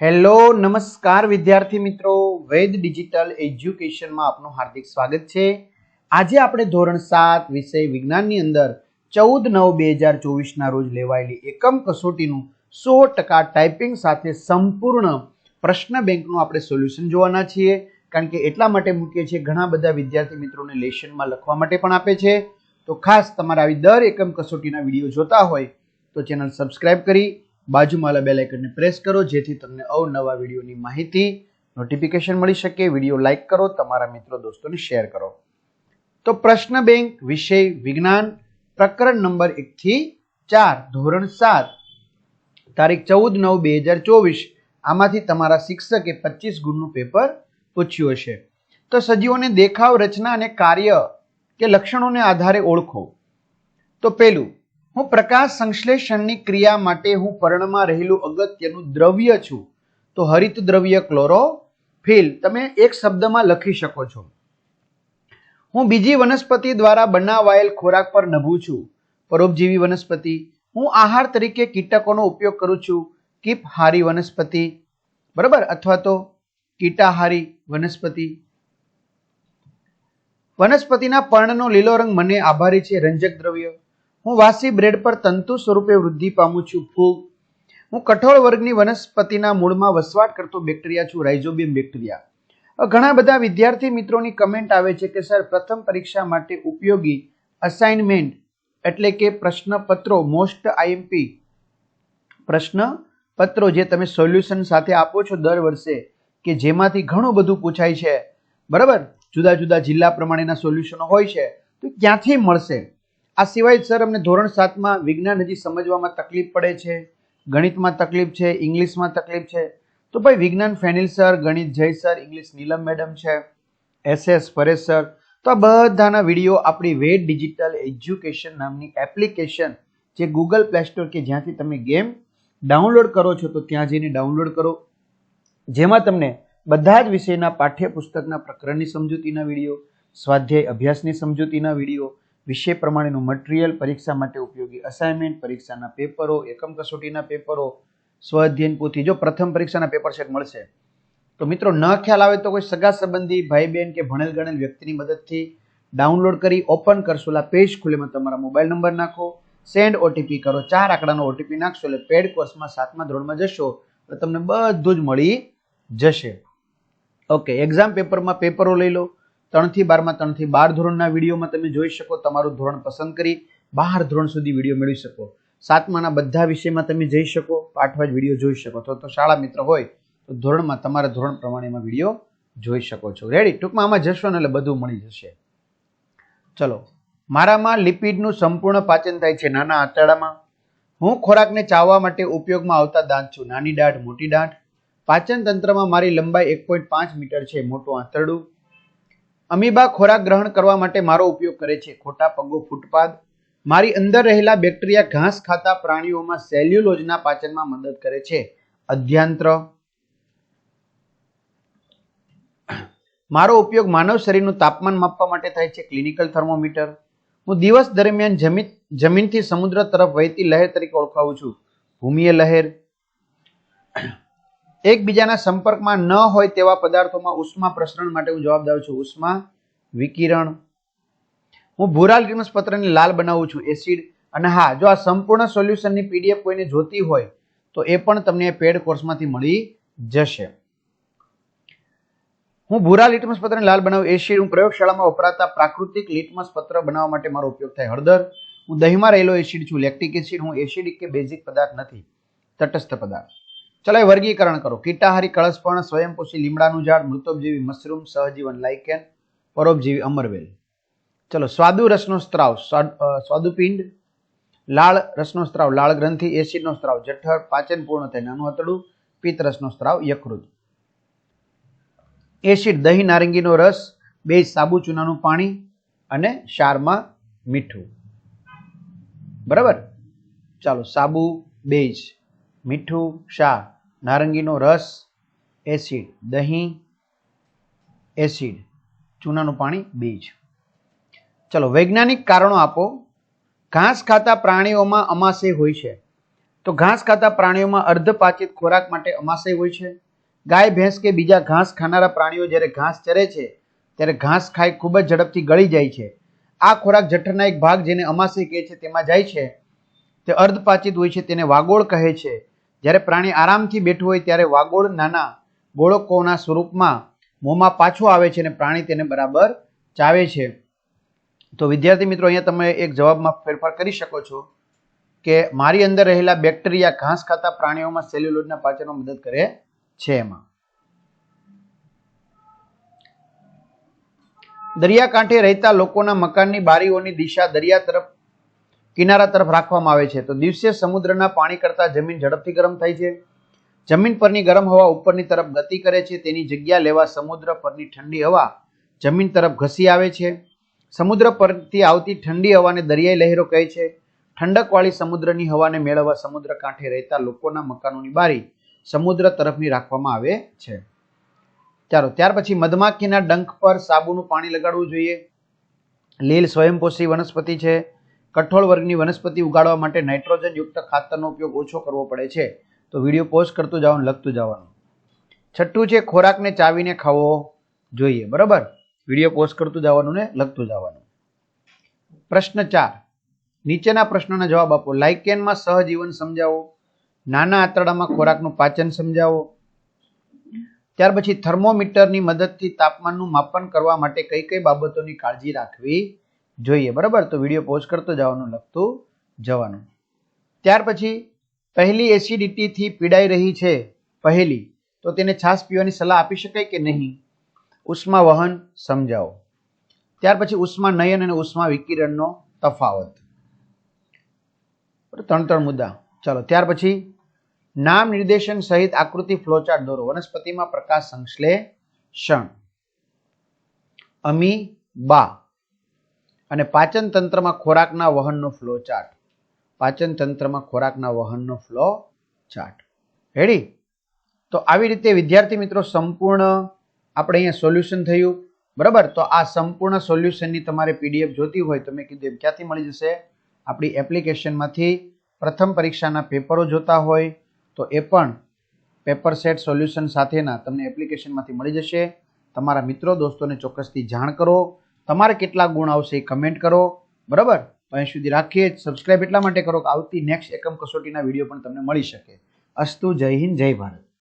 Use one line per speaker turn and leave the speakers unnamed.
Hello, નમસ્કાર વિદ્યાર્થી મિત્રો. વેદ ડિજિટલ એજ્યુકેશનમાં આપનું હાર્દિક સ્વાગત છે. આજે આપણે ધોરણ સાત વિષય વિજ્ઞાનની અંદર ચૌદ નવ બે હજાર ચોવીસના રોજ લેવાયેલી એકમ કસોટીનું સો ટકા ટાઈપિંગ સાથે સંપૂર્ણ પ્રશ્ન બેંકનું આપણે સોલ્યુશન જોવાના છીએ. કારણ કે એટલા માટે મૂકીએ છીએ, ઘણા બધા વિદ્યાર્થી મિત્રોને લેશનમાં લખવા માટે પણ આપે છે. તો ખાસ તમારે આવી દર એકમ કસોટીના વીડિયો જોતા હોય તો ચેનલ સબસ્ક્રાઈબ કરી બાજુમાં બેલ આઇકનને પ્રેસ કરો, જેથી તમને અવનવા વિડીયોની માહિતી નોટિફિકેશન મળી શકે, વીડિયો લાઈક કરો, તમારા મિત્રો દોસ્તોને શેર કરો. તો પ્રશ્ન બેંક, વિષય વિજ્ઞાન, પ્રકરણ નંબર એકથી ચાર, ધોરણ સાત, તારીખ ચૌદ નવ બે હજાર ચોવીસ, આમાંથી તમારા શિક્ષકે પચીસ ગુણનું પેપર પૂછ્યું હશે. તો સજીવોને દેખાવ, રચના અને કાર્ય કે લક્ષણોને આધારે ઓળખો. તો પેલું હું પ્રકાશ સંશ્લેષણની ક્રિયા માટે હું પર્ણમાં રહેલું અગત્યનું દ્રવ્ય છું. તો હરિત દ્રવ્ય ક્લોરોફિલ. તમે એક શબ્દમાં લખી શકો છો. હું બીજી વનસ્પતિ દ્વારા બનાવાયેલ ખોરાક પર નભું છું. પરોપજીવી વનસ્પતિ. હું આહાર તરીકે કીટકોનો ઉપયોગ કરું છું. કીપહારી વનસ્પતિ. બરાબર? અથવા તો કીટાહારી વનસ્પતિ. વનસ્પતિના પર્ણનો લીલો રંગ મને આભારી છે. રંજક દ્રવ્ય. હું વાસી બ્રેડ પર તંતુ સ્વરૂપે વૃદ્ધિ પામું છું, ફૂગ. હું કઠોળ વર્ગની વનસ્પતિના મૂળમાં વસવાટ કરતો બેક્ટેરિયા છું, રાઇઝોબિયમ બેક્ટેરિયા. ઘણા બધા વિદ્યાર્થી મિત્રોની કમેન્ટ આવે છે કે, સર, પ્રથમ પરીક્ષા માટે ઉપયોગી અસાઇનમેન્ટ એટલે કે પ્રશ્નપત્રો, મોસ્ટ આઈએમપી પ્રશ્નપત્રો જે તમે સોલ્યુશન સાથે આપો છો દર વર્ષે, કે જેમાંથી ઘણું બધું પૂછાય છે. બરાબર? જુદા જુદા જિલ્લા પ્રમાણેના સોલ્યુશનો હોય છે, તો ક્યાંથી મળશે? આ સિવાય સર, અમને ધોરણ સાતમાં વિજ્ઞાન હજી સમજવામાં તકલીફ પડે છે, ગણિતમાં તકલીફ છે, ઇંગ્લિશમાં તકલીફ છે. તો ભાઈ વિજ્ઞાન ફેનિલ સર, ગણિત Jay sir, English Neelam madam છે એસએસ પરેશ સર. તો આ બધાના વીડિયો આપણી વેટ ડિજિટલ એજ્યુકેશન નામની એપ્લિકેશન જે ગૂગલ પ્લે સ્ટોર કે જ્યાંથી તમે ગેમ ડાઉનલોડ કરો છો, તો ત્યાં જઈને ડાઉનલોડ કરો. જેમાં તમને બધા જ વિષયના પાઠ્યપુસ્તકના પ્રકરણની સમજૂતીના વીડિયો, સ્વાધ્યાય અભ્યાસની સમજૂતીના વીડિયો વિષય પ્રમાણેનું મટીરિયલ પરીક્ષા માટે ઉપયોગી અસાઇનમેન્ટ પરીક્ષાના પેપરો, એકમ કસોટીના પેપરો સ્વ અધ્યયન પોથી જો પ્રથમ પરીક્ષાના પેપર સેટ મળશે. તો મિત્રો, ન ખ્યાલ આવે તો કોઈ સગા સંબંધી ભાઈ બહેન કે ભણેલ ગણેલ વ્યક્તિની મદદથી ડાઉનલોડ કરી, ઓપન કરશો. એટલે પેજ ખુલેમાં તમારા મોબાઈલ નંબર નાખો. સેન્ડ ઓટીપી કરો. ચાર આંકડાનો ઓટીપી નાખશો એટલે પેડ કોર્સમાં સાતમા ધોરણમાં જશો તો તમને બધું જ મળી જશે. ઓકે એક્ઝામ પેપરમાં પેપરો લઈ લો. ત્રણથી બારમાં, ત્રણથી બાર ધોરણના વિડીયોમાં તમે જોઈ શકો, તમારું ધોરણ પસંદ કરી બાર ધોરણ સુધી વીડિયો મેળવી શકો. સાતમાના બધા વિષયમાં તમે જઈ શકો પાઠવાજ વીડિયો જોઈ શકો. અથવા તો શાળા મિત્ર હોય, તો ધોરણમાં તમારા ધોરણ પ્રમાણેમાં વીડિયો જોઈ શકો છો. રેડી ટૂંકમાં આમાં જશો ને એટલે બધું મળી જશે. ચલો. મારામાં લિપિડનું સંપૂર્ણ પાચન થાય છે નાના આંતરડામાં. હું ખોરાકને ચાવવા માટે ઉપયોગમાં આવતા દાંત છું. નાની દાંત મોટી દાંત પાચન તંત્રમાં મારી લંબાઈ એક પોઈન્ટ પાંચ મીટર છે, મોટું આંતરડું. અમીબા ખોરાક ગ્રહણ કરવા માટે મારો ઉપયોગ કરે છે. ખોટા પગો, ફૂટપાથ. મારી અંદર રહેલા બેક્ટેરિયા ઘાસ ખાતા પ્રાણીઓમાં સેલ્યુલોજના પાચનમાં મદદ કરે છે. અધ્યાંત્ર મારો ઉપયોગ માનવ શરીરનું તાપમાન માપવા માટે થાય છે. Clinical thermometer. હું દિવસ દરમિયાન જમીન જમીનથી સમુદ્ર તરફ વહેતી લહેર તરીકે ઓળખાવું છું. ભૂમિય લહેર. એકબીજાના સંપર્કમાં ન હોય તેવા પદાર્થોમાં ઉષ્મા પ્રસરણ માટે હું જવાબદાર છું. ઉષ્મા, વિકિરણ. હું ભૂરા લિટમસ પત્રને લાલ બનાવું છું, એસિડ. અને હા, જો આ સંપૂર્ણ સોલ્યુશનની પીડીએફ કોઈને જોતી હોય, તો એ પણ તમને પેડ કોર્સમાંથી મળી જશે. હું ભૂરા લિટમસ પત્રને લાલ બનાવું, એસિડ. હું પ્રયોગશાળામાં વપરાતા પ્રાકૃતિક લિટમસ પત્ર બનાવવા માટે મારો ઉપયોગ થાય. હળદર. હું દહીંમાં રહેલો એસિડ છું, લેક્ટિક એસિડ. હું એસિડિક કે બેઝિક પદાર્થ નથી, તટસ્થ પદાર્થ. ચલો વર્ગીકરણ કરો. કીટાહારી કળસપણ સ્વયંપોષી લીમડાનું ઝાડ, મૃતોપજીવી મશરૂમ, સહજીવન લાઇકેન, પરોપજીવી અમરવેલ. ચલો, સ્વાદુ રસનો સ્ત્રાવ સ્વાદુપિંડ, લાળ રસનો સ્ત્રાવ, લાળ ગ્રંથિ, એસિડનો સ્ત્રાવ, જઠર, પાચન પૂર્ણ થાય, નાનું આંતરડું પિત્ત રસનો સ્ત્રાવ, યકૃત. એસિડ, દહીં, નારંગીનો રસ બે સાબુ, ચૂનાનું પાણી અને ક્ષારમાં મીઠું. બરાબર? ચાલો, સાબુ, બેજ, મીઠું ક્ષાર નારંગીનો રસ, એસિડ, દહીં, એસિડ, ચૂનાનું પાણી, બીજ. ચલો, વૈજ્ઞાનિક કારણો આપો. ઘાસ ખાતા પ્રાણીઓમાં અમાશય હોય છે. તો ઘાસ ખાતા પ્રાણીઓમાં અર્ધપાચિત ખોરાક માટે અમાશય હોય છે. ગાય, ભેંસ કે બીજા ઘાસ ખાનારા પ્રાણીઓ જ્યારે ઘાસ ચરે છે, ત્યારે ઘાસ ખાઈ ખૂબ જ ઝડપથી ગળી જાય છે. આ ખોરાક જઠરના એક ભાગ જેને અમાશય કહે છે, તેમાં જાય છે. તે અર્ધપાચિત હોય છે, તેને વાગોળ કહે છે. જ્યારે પ્રાણી આરામથી બેઠું હોય ત્યારે વાગોળ નાના ગોળકોના સ્વરૂપમાં મોંમાં પાછો આવે છે અને પ્રાણી તેને બરાબર ચાવે છે. તો વિદ્યાર્થી મિત્રો, અહીંયા તમે એક જવાબમાં ફેરફાર કરી શકો છો કે મારી અંદર રહેલા બેક્ટેરિયા ઘાસ ખાતા પ્રાણીઓમાં સેલ્યુલોજના પાચનમાં મદદ કરે છે એમાં. દરિયાકાંઠે રહેતા લોકોના મકાનની બારીઓની દિશા દરિયા તરફ કિનારા તરફ રાખવામાં આવે છે. તો દિવસે સમુદ્રના પાણી કરતાં જમીન ઝડપથી ગરમ થાય છે. જમીન પરની ગરમ હવા ઉપરની તરફ ગતિ કરે છે. તેની જગ્યા લેવા સમુદ્ર પરની ઠંડી હવા જમીન તરફ ઘસી આવે છે. સમુદ્ર પરથી આવતી ઠંડી હવાને દરિયાઈ લહેરો કહે છે. ઠંડકવાળી સમુદ્રની હવાને મેળવવા સમુદ્ર કાંઠે રહેતા લોકોના મકાનોની બારી સમુદ્ર તરફની રાખવામાં આવે છે. ચાલો, ત્યાર પછી મધમાખીના ડંખ પર સાબુનું પાણી લગાડવું જોઈએ. લીલ સ્વયંપોષી વનસ્પતિ છે. કઠોળ વર્ગની વનસ્પતિ ઉગાડવા માટે નાઇટ્રોજન યુક્ત ખાતરનો ઉપયોગ ઓછો કરવો પડે છે. તો વીડિયો પોઝ કરતું જવાનું લખતું જવાનું. છઠ્ઠું છે, ખોરાકને ચાવીને ખાવો જોઈએ. બરાબર? વીડિયો પોઝ કરતું જવાનું ને લખતું જવાનું. પ્રશ્ન ચાર. નીચેના પ્રશ્નોના જવાબ આપો. લાઇકેનમાં સહજીવન સમજાવો. નાના આંતરડામાં ખોરાકનું પાચન સમજાવો. ત્યાર પછી થર્મોમીટરની મદદથી તાપમાનનું માપન કરવા માટે કઈ કઈ બાબતોની કાળજી રાખવી? જોઈએ, બરાબર? તો વીડિયો પોઝ કરતો જવાનું, લખતું જવાનું. ત્યાર પછી, પહેલી એસિડિટીથી પીડાઈ રહી છે, પહેલી. તો તેને છાશ પીવાની સલાહ આપી શકાય કે નહીં? ઉષ્મા વહન સમજાવો. ત્યાર પછી ઉષ્મા નયન અને ઉષ્મા વિકિરણનો તફાવત. ત્રણ ત્રણ મુદ્દા. ચાલો, ત્યાર પછી, નામ નિર્દેશન સહિત આકૃતિ ફ્લોચાર્ટ દોરો. વનસ્પતિમાં પ્રકાશ સંશ્લેષણ. અમી બા. અને પાચન તંત્રમાં ખોરાકના વહનનો ફ્લો ચાર્ટ પાચન તંત્રમાં ખોરાકના વહનનો ફ્લો ચાર્ટ રેડી તો આવી રીતે વિદ્યાર્થી મિત્રો સંપૂર્ણ આપણે અહીંયા સોલ્યુશન થયું. બરાબર? તો આ સંપૂર્ણ સોલ્યુશનની તમારે પીડીએફ જોતી હોય તો મેં કીધું એમ ક્યાંથી મળી જશે? આપણી એપ્લિકેશનમાંથી પ્રથમ પરીક્ષાના પેપરો જોતા હોય તો એ પણ પેપર સેટ સોલ્યુશન સાથેના તમને એપ્લિકેશનમાંથી મળી જશે. તમારા મિત્રો, દોસ્તોને ચોક્કસથી જાણ કરો. તમારે કેટલા ગુણ આવશે એ કમેન્ટ કરો, બરાબર? અહીં સુધી રાખીએ સબસ્ક્રાઇબ એટલા માટે કરો કે આવતી નેક્સ્ટ એકમ કસોટીના વીડિયો પણ તમને મળી શકે. અસ્તુ, જય હિન્દ, જય ભારત.